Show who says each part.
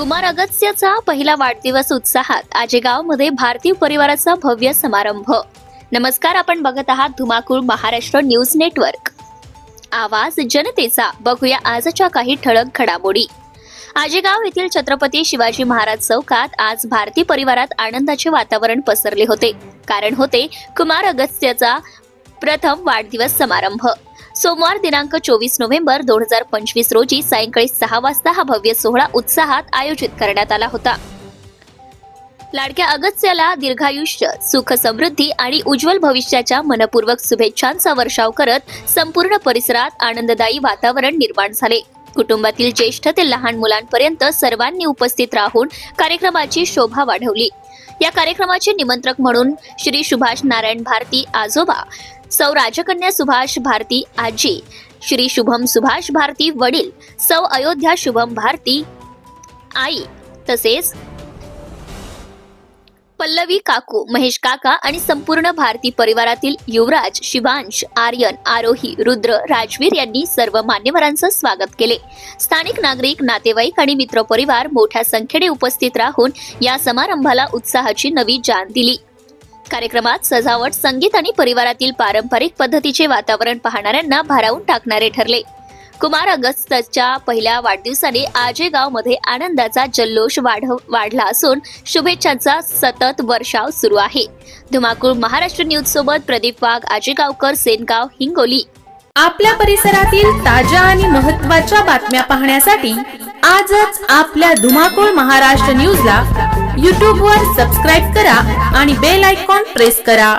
Speaker 1: कुमार अगस्त्याचा पहिला वाढदिवस उत्साहात आजेगावमध्ये भारतीय परिवाराचा भव्य समारंभ. नमस्कार आपण बघत आहात धुमाकूळ महाराष्ट्र न्यूज नेटवर्क. आवाज जनतेचा बघूया आजच्या काही ठळक घडामोडी. आजेगाव येथील छत्रपती शिवाजी महाराज चौकात आज भारतीय परिवारात आनंदाचे वातावरण पसरले होते. कारण होते कुमार अगस्त्यचा प्रथम वाढदिवस समारंभ. सोमवार दिनांक चोवीस नोव्हेंबर दोन हजार पंचवीस रोजी सायंकाळी सहा वाजता हा भव्य सोहळा उत्साहात आयोजित करण्यात आला होता. लाडक्या अगस्त्याला दीर्घायुष्य सुख समृद्धी आणि उज्ज्वल भविष्याच्या मनपूर्वक शुभेच्छांचा वर्षाव करत संपूर्ण परिसरात आनंददायी वातावरण निर्माण झाले. कुटुंबातील ज्येष्ठ ते लहान मुलांपर्यंत सर्वांनी उपस्थित राहून कार्यक्रमाची शोभा वाढवली. या कार्यक्रमाचे निमंत्रक म्हणून श्री सुभाष नारायण भारती आजोबा सौ राजकन्या सुभाष भारती आजी श्री शुभम सुभाष भारती वडील सौ अयोध्या शुभम भारती आई तसेच पल्लवी काकू महेश काका आणि संपूर्ण भारती परिवारातील युवराज शिवांश आर्यन आरोही रुद्र राजवीर यांनी सर्व मान्यवरांचं स्वागत केले. स्थानिक नागरिक नातेवाईक आणि मित्रपरिवार मोठ्या संख्येने उपस्थित राहून या समारंभाला उत्साहाची नवी जान दिली. कार्यक्रमात सजावट संगीत आणि परिवारातील पारंपरिक पद्धतीचे वातावरण पाहणाऱ्यांना भारावून टाकणारे ठरले. कुमार अगस्तच्या पहिल्या वाढदिवसाने आजेगावमध्ये आनंदाचा जल्लोष वाढव वाढला असून शुभेच्छांचा सतत वर्षाव सुरू आहे. धुमाकूळ महाराष्ट्र न्यूज सोबत प्रदीप वाघ आजेगावकर सेनगाव हिंगोली.
Speaker 2: आपल्या परिसरातील ताज्या आणि महत्त्वाच्या बातम्या पाहण्यासाठी आजच आपल्या धुमाकूळ महाराष्ट्र न्यूजला यूट्यूबवर सबस्क्राईब करा आणि बेल आयकॉन प्रेस करा.